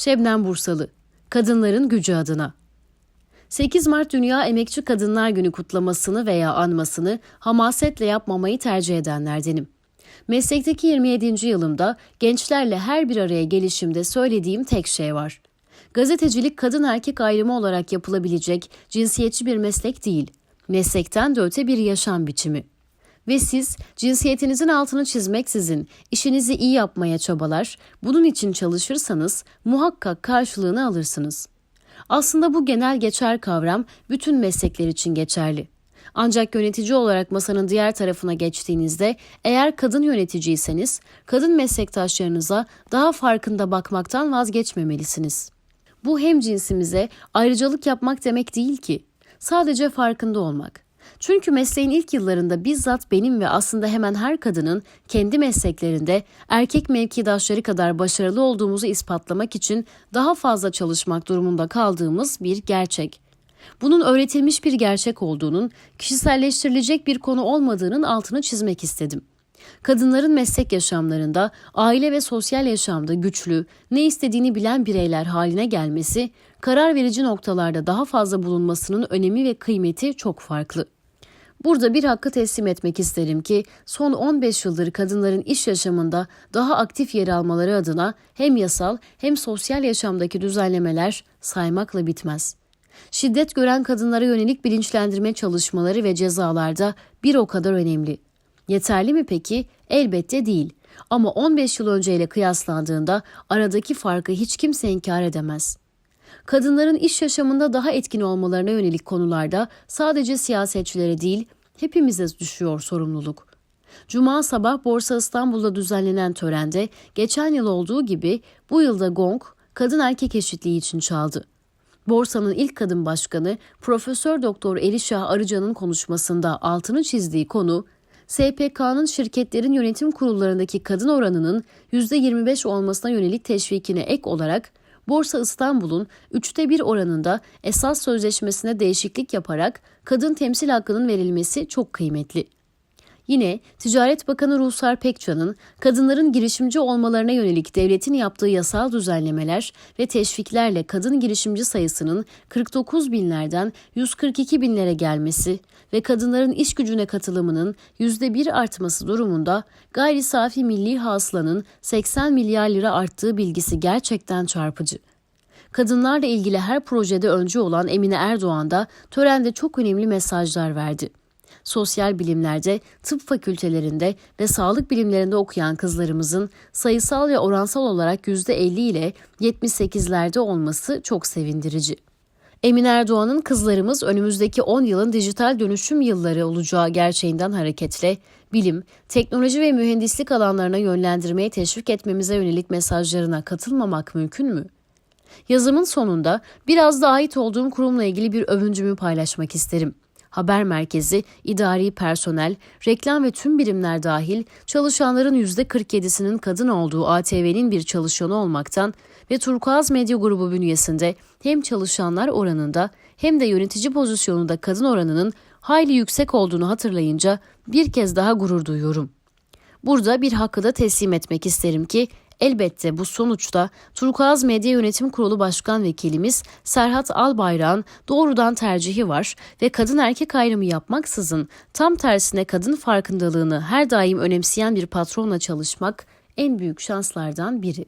Şebnem Bursalı Kadınların Gücü adına 8 Mart Dünya Emekçi Kadınlar Günü kutlamasını veya anmasını hamasetle yapmamayı tercih edenlerdenim. Meslekteki 27. yılımda gençlerle her bir araya gelişimde söylediğim tek şey var. Gazetecilik kadın erkek ayrımı olarak yapılabilecek cinsiyetçi bir meslek değil. Meslekten de öte bir yaşam biçimi. Ve siz cinsiyetinizin altını çizmeksizin işinizi iyi yapmaya çabalar, bunun için çalışırsanız muhakkak karşılığını alırsınız. Aslında bu genel geçer kavram bütün meslekler için geçerli. Ancak yönetici olarak masanın diğer tarafına geçtiğinizde eğer kadın yöneticiyseniz kadın meslektaşlarınıza daha farkında bakmaktan vazgeçmemelisiniz. Bu hem cinsimize ayrıcalık yapmak demek değil ki. Sadece farkında olmak. Çünkü mesleğin ilk yıllarında bizzat benim ve aslında hemen her kadının kendi mesleklerinde erkek mevkidaşları kadar başarılı olduğumuzu ispatlamak için daha fazla çalışmak durumunda kaldığımız bir gerçek. Bunun öğretilmiş bir gerçek olduğunun, kişiselleştirilecek bir konu olmadığının altını çizmek istedim. Kadınların meslek yaşamlarında, aile ve sosyal yaşamda güçlü, ne istediğini bilen bireyler haline gelmesi, karar verici noktalarda daha fazla bulunmasının önemi ve kıymeti çok farklı. Burada bir hakkı teslim etmek isterim ki son 15 yıldır kadınların iş yaşamında daha aktif yer almaları adına hem yasal hem sosyal yaşamdaki düzenlemeler saymakla bitmez. Şiddet gören kadınlara yönelik bilinçlendirme çalışmaları ve cezalarda bir o kadar önemli. Yeterli mi peki? Elbette değil. Ama 15 yıl önceyle kıyaslandığında aradaki farkı hiç kimse inkar edemez. Kadınların iş yaşamında daha etkin olmalarına yönelik konularda sadece siyasetçilere değil, hepimize düşüyor sorumluluk. Cuma sabah Borsa İstanbul'da düzenlenen törende geçen yıl olduğu gibi bu yılda gong kadın erkek eşitliği için çaldı. Borsanın ilk kadın başkanı Profesör Doktor Elişah Arıcan'ın konuşmasında altını çizdiği konu SPK'nın şirketlerin yönetim kurullarındaki kadın oranının %25 olmasına yönelik teşvikine ek olarak Borsa İstanbul'un üçte bir oranında esas sözleşmesine değişiklik yaparak kadın temsil hakkının verilmesi çok kıymetli. Yine Ticaret Bakanı Ruhsar Pekcan'ın kadınların girişimci olmalarına yönelik devletin yaptığı yasal düzenlemeler ve teşviklerle kadın girişimci sayısının 49 binlerden 142 binlere gelmesi ve kadınların iş gücüne katılımının %1 artması durumunda gayri safi milli hasılanın 80 milyar lira arttığı bilgisi gerçekten çarpıcı. Kadınlarla ilgili her projede öncü olan Emine Erdoğan da törende çok önemli mesajlar verdi sosyal bilimlerde, tıp fakültelerinde ve sağlık bilimlerinde okuyan kızlarımızın sayısal ve oransal olarak %50 ile 78'lerde olması çok sevindirici. Emin Erdoğan'ın kızlarımız önümüzdeki 10 yılın dijital dönüşüm yılları olacağı gerçeğinden hareketle bilim, teknoloji ve mühendislik alanlarına yönlendirmeye teşvik etmemize yönelik mesajlarına katılmamak mümkün mü? Yazımın sonunda biraz da ait olduğum kurumla ilgili bir övüncümü paylaşmak isterim haber merkezi, idari personel, reklam ve tüm birimler dahil çalışanların %47'sinin kadın olduğu ATV'nin bir çalışanı olmaktan ve Turkuaz Medya Grubu bünyesinde hem çalışanlar oranında hem de yönetici pozisyonunda kadın oranının hayli yüksek olduğunu hatırlayınca bir kez daha gurur duyuyorum. Burada bir hakkı da teslim etmek isterim ki Elbette bu sonuçta Turkuaz Medya Yönetim Kurulu Başkan Vekilimiz Serhat Albayrak'ın doğrudan tercihi var ve kadın erkek ayrımı yapmaksızın tam tersine kadın farkındalığını her daim önemseyen bir patronla çalışmak en büyük şanslardan biri.